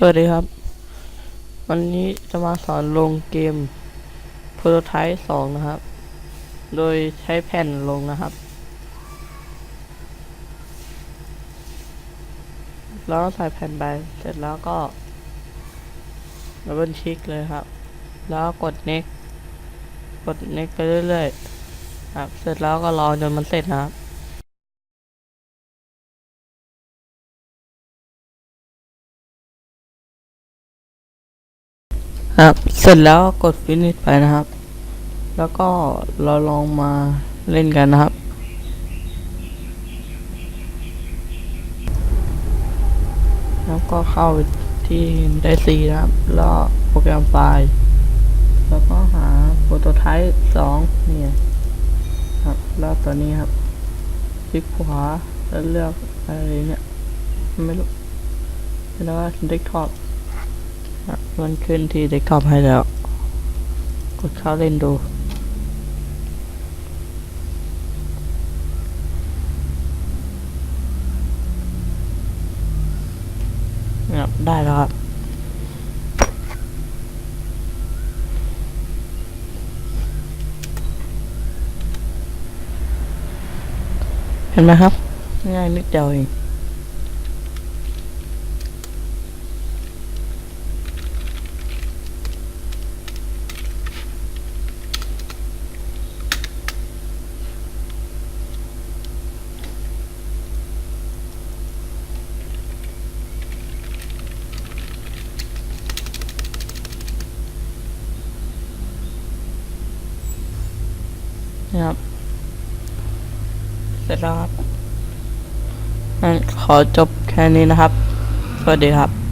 สวัสดีครับ วันนี้จะมาสอนลงเกม Prototype 2 นะครับ โดยใช้แผ่นลงนะครับ แล้วใส่แผ่นไป เสร็จแล้วก็ดับเบิลคลิกเลยครับ แล้วกด next กด next ไปเรื่อยๆครับ เสร็จแล้วก็รอจนมันเสร็จนะครับ ครับ เสร็จแล้วกด finish ไปนะครับ แล้วก็เราลองมาเล่นกันนะครับ แล้วก็เข้าที่ได้ซีนะครับ แล้วโปรแกรมไฟล์ แล้วก็หา prototype 2เนี่ยครับ แล้วตัวนี้ครับ คลิกขวาแล้วเลือกอะไรเนี่ย ไม่รู้แล้วก็ desktop อะ มันขึ้นที่เดสก์ท็อปให้แล้ว กดเข้าเล่นดูครับได้แล้วครับ เห็นไหมครับ ง่ายนิดเดียวเอง นะครับเสร็จแล้วครับงั้นขอจบแค่นี้นะครับ สวัสดีครับ